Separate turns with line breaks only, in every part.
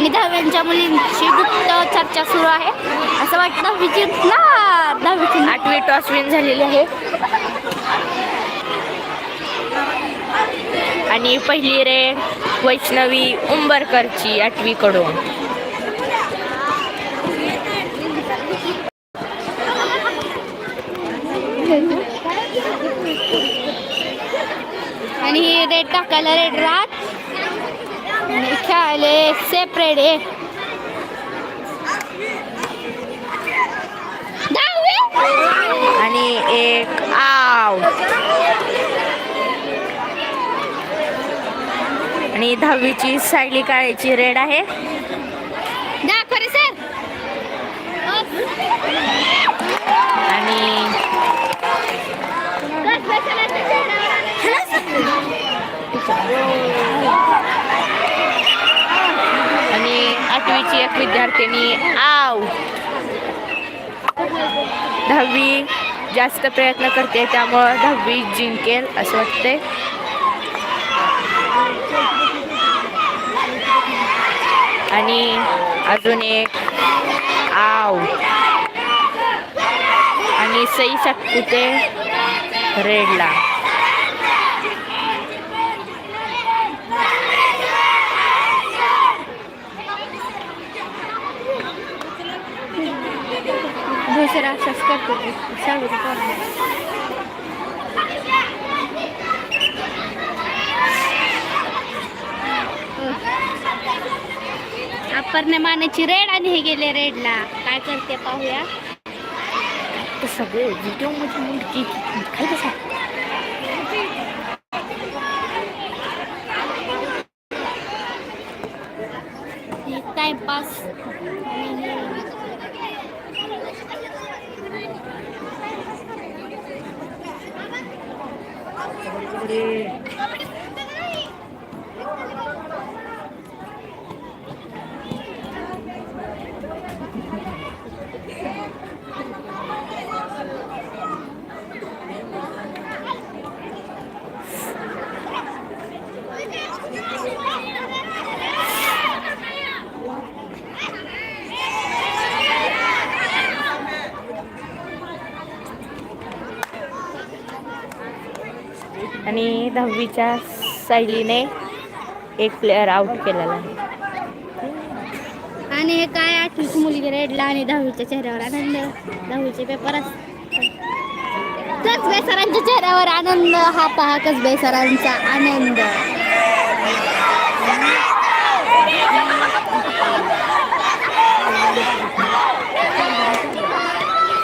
आणि दहाव्यांच्या मुलींची गुप्त चर्चा सुरू आहे. असं वाटतं दहावी जिंकणार दहावी
आठवी टॉस विन झालेली आहे. आणि पहिली रेड वैष्णवी उंबरकरची आठवी कडून
आणि ही रेड टाकायला रेड राहत आणि खेळायला सेपरेट आहे दहावी
आणि एक आव. आणि दहावीची सायली काळेची रेड आहे. आणि आठवीची एक विद्यार्थिनी. आव. दहावी जास्त प्रयत्न करते त्यामुळं दहावी जिंकेल असं वाटते आणि अजून एक आव. आणि सई सातपुते रेडला.
दुसरा असंच करतो ते. सांगू ते पोरांना. अप्परने मानाची रेड आणि हे गेले रेडला काय करते पाहूया
ते सगळे व्हिडिओमध्ये मुलगी काय कसा
टाइमपास
आणि दहावीच्या सायलीने एक प्लेअर आउट केलेला आहे.
आणि हे काय आठवीची मुलगी रेडला आणि दहावीच्या चेहऱ्यावर आनंद दहावीचे पेपर कसबे सरांच्या चेहऱ्यावर आनंद? हा पहा कसबे सरांचा आनंद.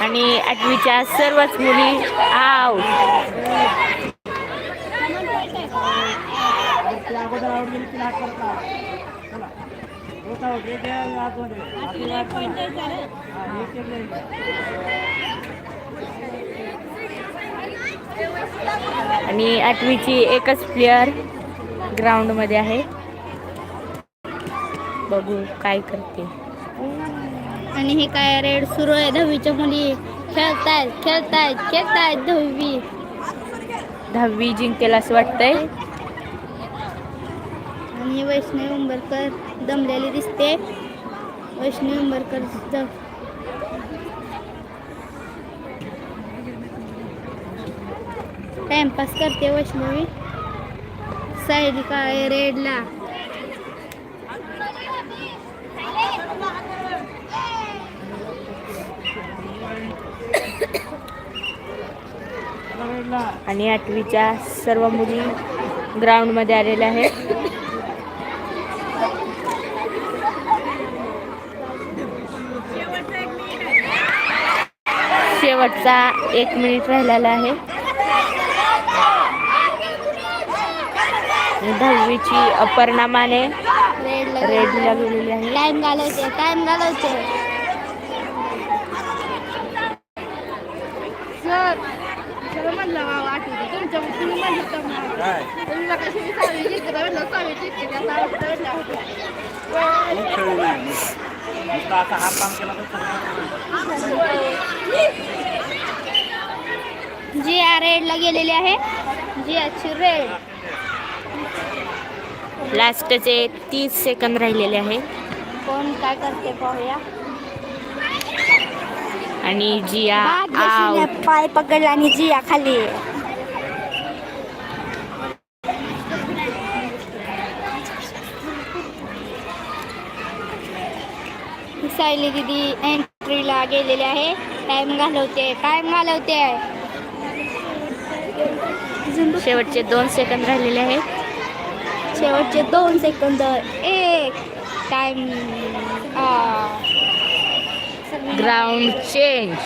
आणि आठवीच्या सर्वच मुली आउट आणि आठवीची एकच प्लेअर ग्राउंडमध्ये आहे. बघू काय करते.
आणि हे काय रेड सुरू आहे. दहावीच्या मुली खेळतायत खेळतायत खेळतायत दहावी.
दहावी जिंकेल असं वाटतंय.
आणि वैष्णवी उंबरकर दमलेली दिसते. वैष्णवी उंबरकर टाइमपास करते वैष्णवी. सायली काय रेडला.
आणि आठवीच्या सर्व मुली ग्राउंडमध्ये आलेल्या आहेत. शेवटचा एक मिनिट राहिलेला आहे. दहावीची अपर्णा माने
रेडला
रेडला गेलेली आहे.
टाइम घालवते टाइम घालवते. सर सर म्हणलं बाबा आठवते तुमच्या तुम्ही म्हणलं तर मग. तुम्ही मला कशी सहावी जिंकता म्हणलं सहावी जिंकते त्याचा अर्थ म्हणलं होतं.
नुसता असा हात काम केला तर
जी आर रेडला गेलेली आहे. जी आरची रेड.
लास्टचे तीस सेकंद राहिलेले आहे
कोण काय करते पाहूया.
आणि जिया
पाय पकडला आणि जिया खाली. सायली दिदी एंट्रीला गेलेले आहे. टाइम घालवते टाइम घालवते.
शेवटचे दोन सेकंद राहिलेले आहेत.
शेवटचे दोन सेकंद एक टाइम
ग्राउंड चेंज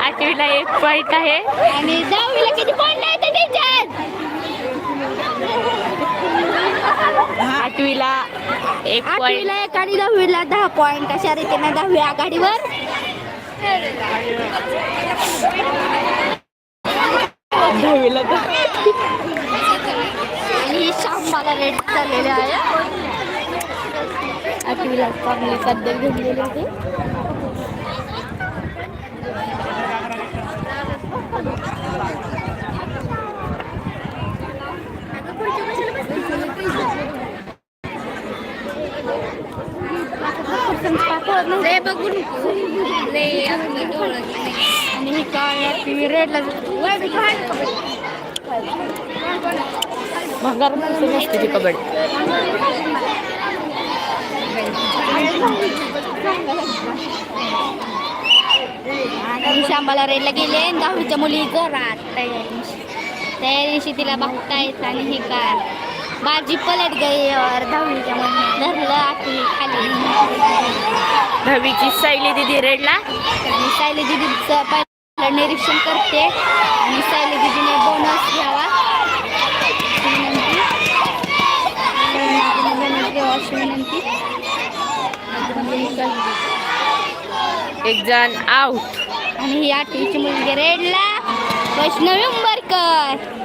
आठवीला एक पॉईंट आहे.
आणि दहावीला किती पॉईंट आहे त्याच्यात
आठवीला एक
आठवीला एक आणि दहावीला दहा पॉईंट अशा रीतीने दहावी आघाडीवर.
दहावीला
आणि शांबाला रेट चाललेले आहे आठवीला चांगले सध्या घेतलेले होते रे बघून रे आणि मी काय टी रेडला
भंगार माणसं नसते ती कबड्डी.
शांबाला रेडला गेले दहावीच्या मुली जोरात तयारी तयारीशी तिला बघतायत आणि हे काय. बाजी पलट गई और दहावीच्या मुली धरलं आठवी खाली.
दहावीची सायली दिदी रेडला.
सायली दिदीचं पहिलं निरीक्षण करते. आणि सायली दिदीने बोनस घ्यावा.
एक जण आउट
आणि ही आठवीची मुलगी रेडला. वैष्णवी उंबरकर.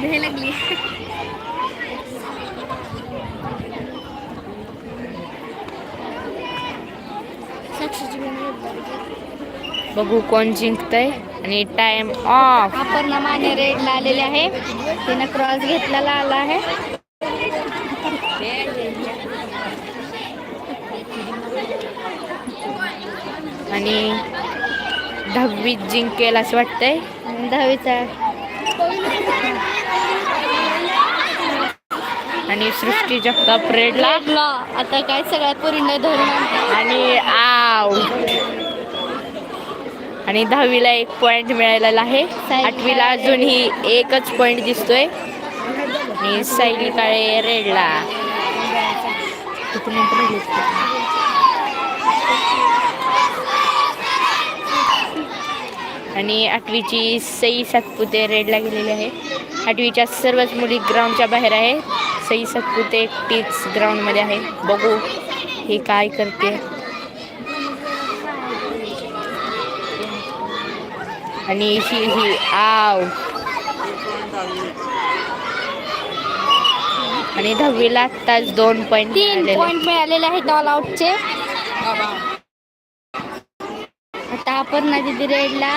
भे लागली
बघू कोण जिंकतंय. आणि टाइम ऑफ
अपर्णा माने रेडला आलेले आहे. तिनं क्रॉस घेतलेला आला आहे.
आणि दहावीत जिंकेल असं वाटतंय.
दहावीचा
आणि सृष्टी जगताप रेडला.
आता काय सगळ्या पोरींना धरून.
आणि आउट आणि दहावीला एक पॉइंट मिळालेला आहे. आठवीला अजूनही एकच पॉइंट दिसतोय. आणि सायली काळे रेडला किती मिनिटं राहिलीत? आणि आठवीची सई सातपुते रेडला गेलेली आहे. आठवीच्या सर्वच मुली ग्राउंडच्या बाहेर आहे. सई सातपुते एकटीच ग्राउंडमध्ये आहे. बघू हे काय करते. आणि ही ही आव. आणि दहावीला आत्ताच दोन पॉईंट
तीन पॉइंट मिळालेले आहेत ऑल आउटचे आता आपण ना दिदी रेडला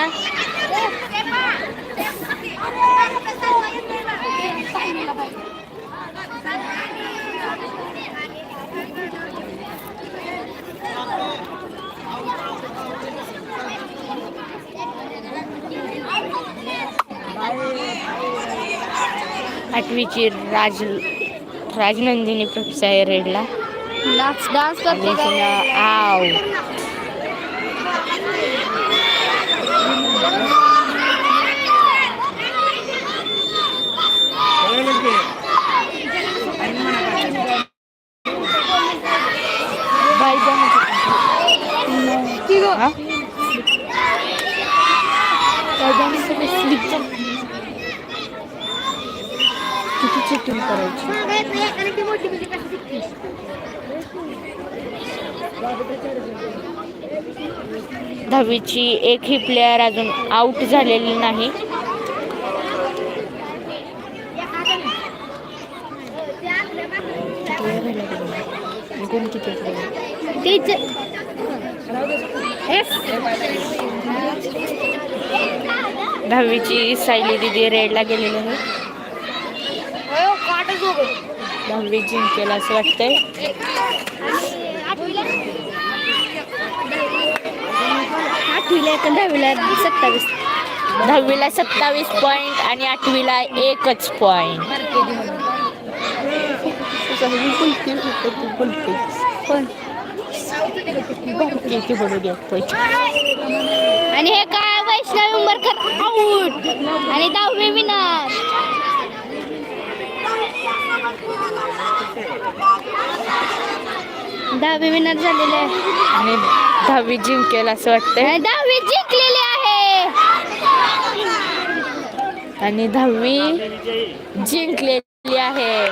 आठवीची राज राजनंदिनी प्रफिस आहे रेडला
डान्स डान्स करते का?
आव करायची. दहावीची एकही प्लेयर अजून आउट झालेली नाही. दहावीची सायली दिदी रेडला गेलेली आहे. दहावी जिंकेल असं वाटतंय.
आठवीला एक दहावीला सत्तावीस.
दहावीला सत्तावीस पॉईंट आणि आठवीला एकच पॉईंट
आणि हे काय वैष्णवी आऊट आणि दहावी विनर दहावी विनर झालेले आहे.
आणि दहावी जिंकेल असं वाटतंय.
दहावी जिंकलेली आहे.
आणि दहावी जिंकलेली आहे.